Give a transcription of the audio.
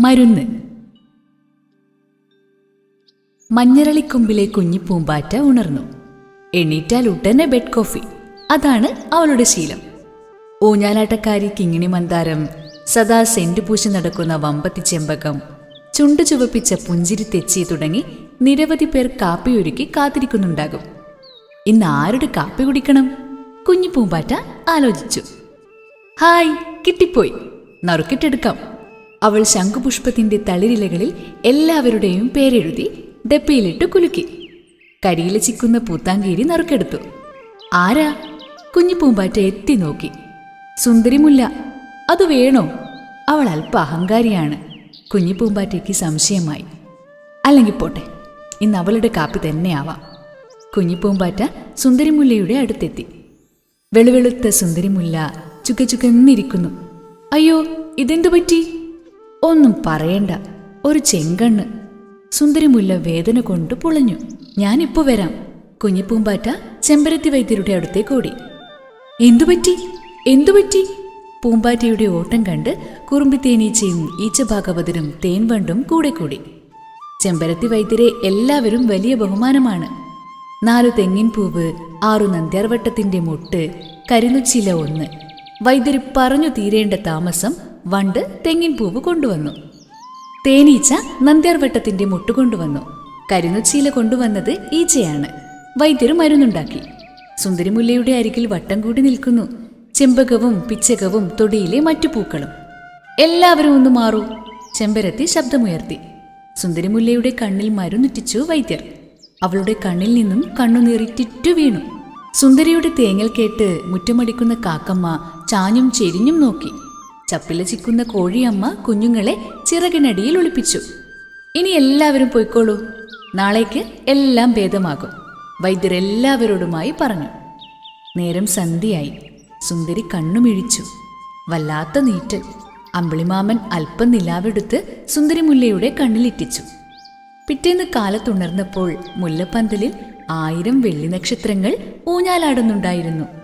മരുന്ന്. മഞ്ഞരളിക്കൊമ്പിലെ കുഞ്ഞിപ്പൂമ്പാറ്റ ഉണർന്നു. എണീറ്റാൽ ഉടനെ ബെഡ് കോഫി അതാണ് അവളുടെ ശീലം. ഊഞ്ഞാലാട്ടക്കാരി കിങ്ങിണി മന്ദാരം സദാ സെന്റ് പൂശി നടക്കുന്ന വമ്പത്തി ചെമ്പകം ചുണ്ടു ചുവപ്പിച്ച പുഞ്ചിരി തെച്ചി തുടങ്ങി നിരവധി പേർ കാപ്പിയൊരുക്കി കാത്തിരിക്കുന്നുണ്ടാകും. ഇന്ന് ആരുടെ കാപ്പി കുടിക്കണം? കുഞ്ഞിപ്പൂമ്പാറ്റ ആലോചിച്ചു. ഹായ് കിട്ടിപ്പോയി. നറുക്കിട്ടെടുക്കാം. അവൾ ശംഖുപുഷ്പത്തിന്റെ തളിരിലകളിൽ എല്ലാവരുടെയും പേരെഴുതി ഡപ്പയിലിട്ട് കുലുക്കി. കരിയില ചിക്കുന്ന പൂത്താങ്കേരി നറുക്കെടുത്തു. ആരാ? കുഞ്ഞു പൂമ്പാറ്റ എത്തി നോക്കി. സുന്ദരിമുല്ല അത് വേണോ? അവൾ അല്പ അഹങ്കാരിയാണ്. കുഞ്ഞു പൂമ്പാറ്റയ്ക്ക് സംശയമായി. അല്ലെങ്കിൽ പോട്ടെ ഇന്ന് അവളുടെ കാപ്പി തന്നെയാവാം. കുഞ്ഞിപ്പൂമ്പാറ്റ സുന്ദരിമുല്ലയുടെ അടുത്തെത്തി. വെളുവെളുത്ത സുന്ദരിമുല്ല ചുക ചുകന്നിരിക്കുന്നു അയ്യോ ഇതെന്തു പറ്റി? ഒന്നും പറയണ്ട. ഒരു ചെങ്കണ്ണ്. സുന്ദരിമുല്ല വേദന കൊണ്ട് പുളഞ്ഞു. ഞാനിപ്പോ വരാം. കുഞ്ഞിപ്പൂമ്പാറ്റ ചെമ്പരത്തി വൈദ്യരുടെ അടുത്തേക്ക് ഓടി. എന്തുപറ്റി എന്തുപറ്റി പൂമ്പാറ്റയുടെ ഓട്ടം കണ്ട് കുറുമ്പിത്തേനീച്ചയും ഈച്ചഭാഗവതരും തേൻവണ്ടും കൂടെ കൂടി. ചെമ്പരത്തി വൈദ്യരെ എല്ലാവരും വലിയ ബഹുമാനമാണ്. നാലു തെങ്ങിൻ പൂവ് ആറു നന്ദ്യാർവട്ടത്തിന്റെ മുട്ട് കരിനുച്ചില ഒന്ന്. വൈദ്യർ പറഞ്ഞു തീരേണ്ട താമസം വണ്ട് തെങ്ങിൻ പൂവ് കൊണ്ടുവന്നു. തേനീച്ച നന്ദ്യാർവട്ടത്തിന്റെ മുട്ട് കൊണ്ടുവന്നു. കരുന്നുച്ചീല കൊണ്ടുവന്നത് ഈച്ചയാണ്. വൈദ്യർ മരുന്നുണ്ടാക്കി. സുന്ദരിമുല്ലയുടെ അരികിൽ വട്ടം കൂടി നിൽക്കുന്നു. ചെമ്പകവും പിച്ചകവും തൊടിയിലെ മറ്റു പൂക്കളും. എല്ലാവരും ഒന്ന് മാറൂ. ചെമ്പരത്തി ശബ്ദമുയർത്തി. സുന്ദരിമുല്ലയുടെ കണ്ണിൽ മരുന്നുറ്റിച്ചു വൈദ്യർ. അവളുടെ കണ്ണിൽ നിന്നും കണ്ണുനീറിറ്റിറ്റു വീണു. സുന്ദരിയുടെ തേങ്ങൽ കേട്ട് മുറ്റമടിക്കുന്ന കാക്കമ്മ ചാഞ്ഞും ചെരിഞ്ഞും നോക്കി. ചപ്പില ചിക്കുന്ന കോഴിയമ്മ കുഞ്ഞുങ്ങളെ ചിറകിനടിയിൽ ഒളിപ്പിച്ചു. ഇനി എല്ലാവരും പോയിക്കോളൂ. നാളേക്ക് എല്ലാം ഭേദമാകും. വൈദ്യരെല്ലാവരോടുമായി പറഞ്ഞു. നേരം സന്ധ്യയായി. സുന്ദരി കണ്ണുമിഴിച്ചു. വല്ലാത്ത നീറ്റൽ. അമ്പിളിമാമൻ അല്പം നിലാവെടുത്ത് സുന്ദരി മുല്ലയുടെ കണ്ണിലിറ്റിച്ചു. പിറ്റേന്ന് കാലത്തുണർന്നപ്പോൾ മുല്ലപ്പന്തലിൽ ആയിരം വെള്ളി നക്ഷത്രങ്ങൾ ഊഞ്ഞാലാടുന്നുണ്ടായിരുന്നു.